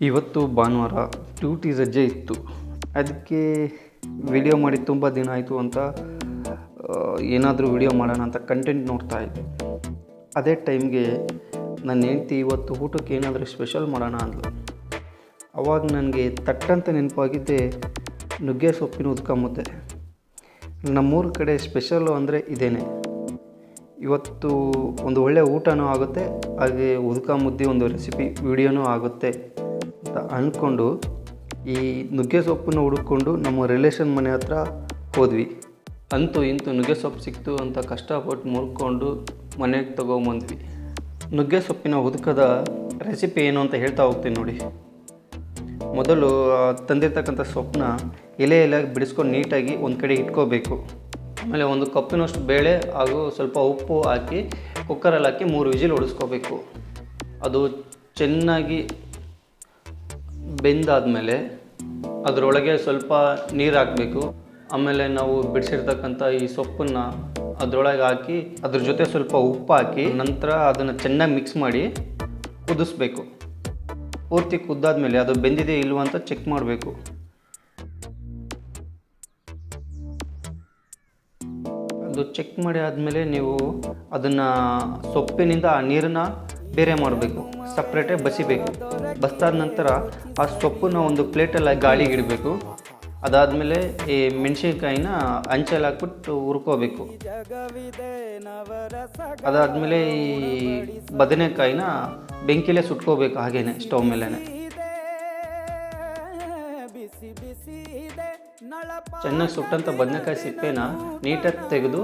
ಇವತ್ತು ಭಾನುವಾರ ಡ್ಯೂಟಿ ರಜೆ ಇತ್ತು. ಅದಕ್ಕೆ ವಿಡಿಯೋ ಮಾಡಿ ತುಂಬ ದಿನ ಆಯಿತು ಅಂತ ಏನಾದರೂ ವಿಡಿಯೋ ಮಾಡೋಣ ಅಂತ ಕಂಟೆಂಟ್ ನೋಡ್ತಾ ಇದ್ದೆ. ಅದೇ ಟೈಮ್ಗೆ ನನ್ನ ಹೆಂಡ್ತಿ ಇವತ್ತು ಊಟಕ್ಕೆ ಏನಾದರೂ ಸ್ಪೆಷಲ್ ಮಾಡೋಣ ಅಂದ್ಲು. ಅವಾಗ ನನಗೆ ತಟ್ಟಂತ ನೆನಪಾಗಿದ್ದೆ ನುಗ್ಗೆ ಸೊಪ್ಪಿನ ಉದ್ಕಂಬುದ್ದೆ ನಮ್ಮೂರ ಕಡೆ ಸ್ಪೆಷಲ್ಲು ಅಂದರೆ ಇದೇನೆ. ಇವತ್ತು ಒಂದು ಒಳ್ಳೆಯ ಊಟನೂ ಆಗುತ್ತೆ, ಹಾಗೆ ಉದ್ಕ ಒಂದು ರೆಸಿಪಿ ವಿಡಿಯೋನೂ ಆಗುತ್ತೆ. ಅಂತ ಅಂದ್ಕೊಂಡು ಈ ನುಗ್ಗೆ ಸೊಪ್ಪನ್ನು ಹುಡುಕೊಂಡು ನಮ್ಮ ರಿಲೇಷನ್ ಮನೆ ಹತ್ರ ಹೋದ್ವಿ. ಅಂತೂ ಇಂತೂ ನುಗ್ಗೆ ಸೊಪ್ಪು ಸಿಕ್ತು ಅಂತ ಕಷ್ಟಪಟ್ಟು ಮುರ್ಕೊಂಡು ಮನೆಗೆ ತೊಗೊಂಬಂದ್ವಿ ನುಗ್ಗೆ ಸೊಪ್ಪಿನ ಉದುಕದ ರೆಸಿಪಿ ಏನು ಅಂತ ಹೇಳ್ತಾ ಹೋಗ್ತೀನಿ ನೋಡಿ. ಮೊದಲು ತಂದಿರ್ತಕ್ಕಂಥ ಸೊಪ್ಪನ್ನ ಎಲೆ ಎಲೆ ಬಿಡಿಸ್ಕೊಂಡು ನೀಟಾಗಿ ಒಂದು ಕಡೆ ಇಟ್ಕೋಬೇಕು. ಆಮೇಲೆ ಒಂದು ಕಪ್ಪಿನಷ್ಟು ಬೇಳೆ ಹಾಗೂ ಸ್ವಲ್ಪ ಉಪ್ಪು ಹಾಕಿ ಕುಕ್ಕರಲ್ಲಿ ಹಾಕಿ ಮೂರು ವಿಜಿಲ್ ಹೊಡಿಸ್ಕೋಬೇಕು ಅದು ಚೆನ್ನಾಗಿ ಬೆಂದಾದಮೇಲೆ ಅದರೊಳಗೆ ಸ್ವಲ್ಪ ನೀರು ಹಾಕಬೇಕು. ಆಮೇಲೆ ನಾವು ಬಿಡಿಸಿರ್ತಕ್ಕಂಥ ಈ ಸೊಪ್ಪನ್ನು ಅದರೊಳಗೆ ಹಾಕಿ, ಅದ್ರ ಜೊತೆ ಸ್ವಲ್ಪ ಉಪ್ಪು ಹಾಕಿ, ನಂತರ ಅದನ್ನು ಚೆನ್ನಾಗಿ ಮಿಕ್ಸ್ ಮಾಡಿ ಕುದಿಸ್ಬೇಕು. ಪೂರ್ತಿ ಕುದ್ದಾದ್ಮೇಲೆ ಅದು ಬೆಂದಿದೆ ಇಲ್ವ ಅಂತ ಚೆಕ್ ಮಾಡಬೇಕು. ಅದು ಚೆಕ್ ಮಾಡಿ ಆದಮೇಲೆ ನೀವು ಅದನ್ನು ಸೊಪ್ಪಿನಿಂದ ಆ ನೀರನ್ನ ಬೇರೆ ಮಾಡಬೇಕು ಸಪ್ರೇಟಾಗಿ ಬಸಿಬೇಕು. ಬಸ್ದಾದ ನಂತರ ಆ ಸೊಪ್ಪನ್ನ ಒಂದು ಪ್ಲೇಟಲ್ಲಿ ಗಾಳಿಗೆ ಇಡಬೇಕು. ಅದಾದಮೇಲೆ ಈ ಮೆಣಸಿನ್ಕಾಯಿನ ಅಂಚಲ್ಲಿ ಹಾಕ್ಬಿಟ್ಟು ಹುರ್ಕೋಬೇಕು. ಅದಾದಮೇಲೆ ಈ ಬದನೆಕಾಯಿನ ಬೆಂಕಿಲೇ ಸುಟ್ಕೋಬೇಕು ಹಾಗೇನೆ, ಸ್ಟವ್ ಮೇಲೇ ಚೆನ್ನಾಗಿ ಸುಟ್ಟಂಥ ಬದನೆಕಾಯಿ ಸಿಪ್ಪೆನ ನೀಟಾಗಿ ತೆಗೆದು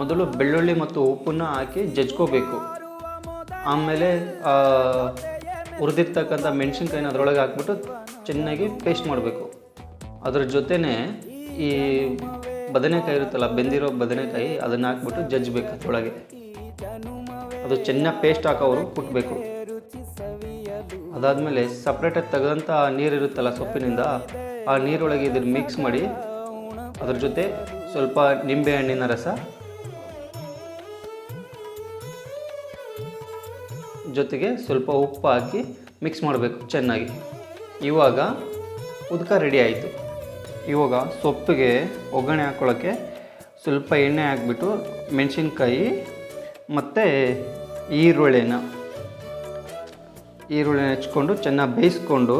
ಮೊದಲು ಬೆಳ್ಳುಳ್ಳಿ ಮತ್ತು ಉಪ್ಪನ್ನ ಹಾಕಿ ಜಜ್ಕೋಬೇಕು. ಆಮೇಲೆ ಹುರಿದಿರ್ತಕ್ಕಂಥ ಮೆಣಸಿನ್ಕಾಯಿನ ಅದರೊಳಗೆ ಹಾಕ್ಬಿಟ್ಟು ಚೆನ್ನಾಗಿ ಪೇಸ್ಟ್ ಮಾಡಬೇಕು. ಅದ್ರ ಜೊತೆನೇ ಈ ಬದನೆಕಾಯಿ ಇರುತ್ತಲ್ಲ, ಬೆಂದಿರೋ ಬದನೆಕಾಯಿ ಅದನ್ನು ಹಾಕ್ಬಿಟ್ಟು ಜಜ್ಜಬೇಕು ಅದರೊಳಗೆ. ಅದು ಚೆನ್ನಾಗಿ ಪೇಸ್ಟ್ ಹಾಕೋರು ಕುಟ್ಟಬೇಕು ಅದಾದಮೇಲೆ ಸಪ್ರೇಟಾಗಿ ತೆಗೆದಂಥ ನೀರಿರುತ್ತಲ್ಲ ಸೊಪ್ಪಿನಿಂದ, ಆ ನೀರೊಳಗೆ ಇದನ್ನು ಮಿಕ್ಸ್ ಮಾಡಿ, ಅದ್ರ ಜೊತೆ ಸ್ವಲ್ಪ ನಿಂಬೆ ಹಣ್ಣಿನ ರಸ ಜೊತೆಗೆ ಸ್ವಲ್ಪ ಉಪ್ಪು ಹಾಕಿ ಮಿಕ್ಸ್ ಮಾಡಬೇಕು ಚೆನ್ನಾಗಿ. ಇವಾಗ ಉದಕ ರೆಡಿ ಆಯಿತು. ಇವಾಗ ಸೊಪ್ಪಿಗೆ ಒಗ್ಗರಣೆ ಹಾಕ್ಕೊಳ್ಳೋಕ್ಕೆ ಸ್ವಲ್ಪ ಎಣ್ಣೆ ಹಾಕ್ಬಿಟ್ಟು ಮೆಣಸಿನ್ಕಾಯಿ ಮತ್ತು ಈರುಳ್ಳಿನ. ಈರುಳ್ಳಿನ ಹೆಚ್ಕೊಂಡು ಚೆನ್ನಾಗಿ ಬೇಯಿಸ್ಕೊಂಡು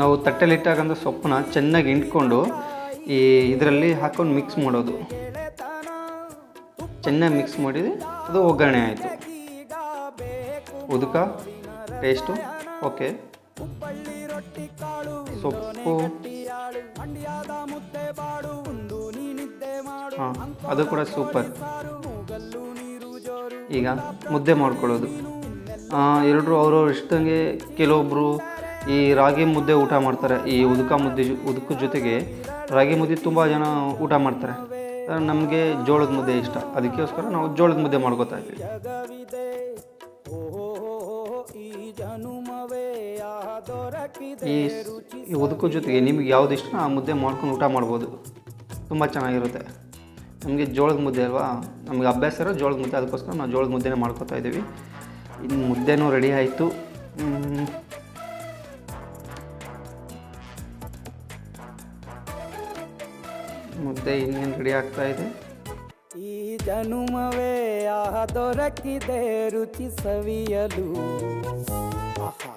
ನಾವು ತಟ್ಟೆಲಿಟ್ಟಾಗಂಥ ಸೊಪ್ಪನ್ನ ಚೆನ್ನಾಗಿ ಹಿಂಡ್ಕೊಂಡು ಈ ಇದರಲ್ಲಿ ಹಾಕ್ಕೊಂಡು ಮಿಕ್ಸ್ ಮಾಡೋದು. ಚೆನ್ನಾಗಿ ಮಿಕ್ಸ್ ಮಾಡಿದ್ರೆ ಅದು ಒಗ್ಗರಣೆ ಆಯಿತು. ಉದುಕ ಟೇಸ್ಟು ಓಕೆ ಸೊಪ್ಪು. ಹಾಂ, ಅದು ಕೂಡ ಸೂಪರ್ ಈಗ ಮುದ್ದೆ ಮಾಡ್ಕೊಳ್ಳೋದು. ಎಲ್ಲರೂ ಅವ್ರವ್ರ ಇಷ್ಟಂಗೆ ಕೆಲವೊಬ್ಬರು ಈ ರಾಗಿ ಮುದ್ದೆ ಊಟ ಮಾಡ್ತಾರೆ. ಈ ಉದುಕ ಮುದ್ದೆ ಉದುಕ ಜೊತೆಗೆ ರಾಗಿ ಮುದ್ದೆ ತುಂಬ ಜನ ಊಟ ಮಾಡ್ತಾರೆ. ನಮಗೆ ಜೋಳದ ಮುದ್ದೆ ಇಷ್ಟ. ಅದಕ್ಕೋಸ್ಕರ ನಾವು ಜೋಳದ ಮುದ್ದೆ ಮಾಡ್ಕೋತಾ ಇದ್ದೀವಿ. ಈ ಉದುಕು ಜೊತೆಗೆ ನಿಮ್ಗೆ ಯಾವ್ದು ಇಷ್ಟ ಆ ಮುದ್ದೆ ಮಾಡ್ಕೊಂಡು ಊಟ ಮಾಡ್ಬೋದು. ತುಂಬ ಚೆನ್ನಾಗಿರುತ್ತೆ. ನಮಗೆ ಜೋಳದ ಮುದ್ದೆ ಅಲ್ವಾ? ನಮಗೆ ಅಭ್ಯಾಸ ಇರೋ ಜೋಳದ ಮುದ್ದೆ ಅದಕ್ಕೋಸ್ಕರ ನಾವು ಜೋಳದ ಮುದ್ದೆನೇ ಮಾಡ್ಕೊತಾ ಇದ್ದೀವಿ. ಇನ್ನು ಮುದ್ದೆನೂ ರೆಡಿ ಆಯಿತು. ಮುದ್ದೆ ಇನ್ನೇನು ರೆಡಿ ಆಗ್ತಾ ಇದೆ? ಈ ಜನುಮವೇ ಆಹ ದೊರಕಿದೆ ರುಚಿ ಸವಿಯಲು. ಆಹಾ.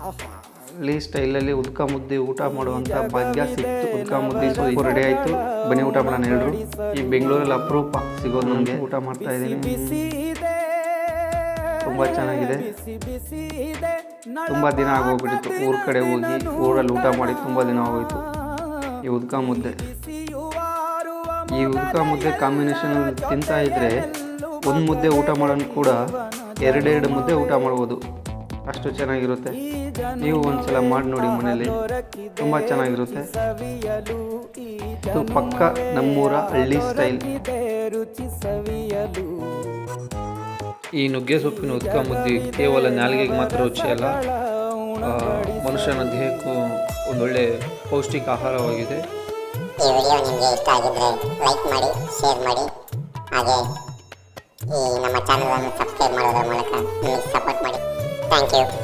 ಆಹಾ. ಹಳ್ಳಿ ಸ್ಟೈಲಲ್ಲಿ ಉದ್ಕ ಮುದ್ದೆ ಊಟ ಮಾಡುವಂಥ ಭಾಗ್ಯ ಸಿಕ್ತು ಉದ್ಕ ಮುದ್ದೆ ಸ್ವಲ್ಪ ರೆಡಿ ಆಯಿತು. ಬನ್ನಿ ಊಟ ಮಾಡೋಣ ಹೇಳ್ರು ಈ ಬೆಂಗಳೂರಲ್ಲಿ ಅಪರೂಪ ಸಿಗೋದು ನನಗೆ ಊಟ ಮಾಡ್ತಾ ಇದ್ದೀನಿ. ಬಿಸಿ ಇದೆ. ತುಂಬ ಚೆನ್ನಾಗಿದೆ. ತುಂಬ ದಿನ ಆಗೋಗ್ಬಿಟ್ಟಿತ್ತು. ಊರ ಕಡೆ ಹೋಗಿ ಊರಲ್ಲಿ ಊಟ ಮಾಡಿ ತುಂಬ ದಿನ ಆಗೋಯ್ತು. ಈ ಉದ್ಕ ಮುದ್ದೆ. ಈ ಉದ್ಕ ಮುದ್ದೆ ಕಾಂಬಿನೇಷನ್ ತಿಂತಾ ಇದ್ರೆ ಒಂದು ಮುದ್ದೆ ಊಟ ಮಾಡೋನು ಕೂಡ ಎರಡೆರಡು ಮುದ್ದೆ ಊಟ ಮಾಡ್ಬೋದು. ಅಷ್ಟು ಚೆನ್ನಾಗಿರುತ್ತೆ. ನೀವು ಒಂದ್ಸಲ ಮಾಡಿ ನೋಡಿ ಮನೇಲಿ ತುಂಬಾ ಚೆನ್ನಾಗಿರುತ್ತೆ. ಇದು ಪಕ್ಕ ನಮ್ಮೂರ ಹಳ್ಳಿ ಸ್ಟೈಲ್ ಈ ನುಗ್ಗೆ ಸೊಪ್ಪಿನ ಉದ್ಕ ಮುದ್ದೆ ಕೇವಲ ನಾಲಿಗೆಗೆ ಮಾತ್ರ ರುಚಿ ಅಲ್ಲ. ಮನುಷ್ಯನ ದೇಹಕ್ಕೂ ಒಂದೊಳ್ಳೆ ಪೌಷ್ಟಿಕ ಆಹಾರವಾಗಿದೆ. ಈ ವಿಡಿಯೋ ನಿಮಗೆ ಇಷ್ಟ ಆಗಿದ್ರೆ ಲೈಕ್ ಮಾಡಿ ಶೇರ್ ಮಾಡಿ. ಹಾಗೆ ಈ ನಮ್ಮ ಚಾನಲನ್ನು ಸಬ್ಸ್ಕ್ರೈಬ್ ಮಾಡೋದ್ರ ಮೂಲಕ ನಿಮಗೆ ಸಪೋರ್ಟ್ ಮಾಡಿ. Thank you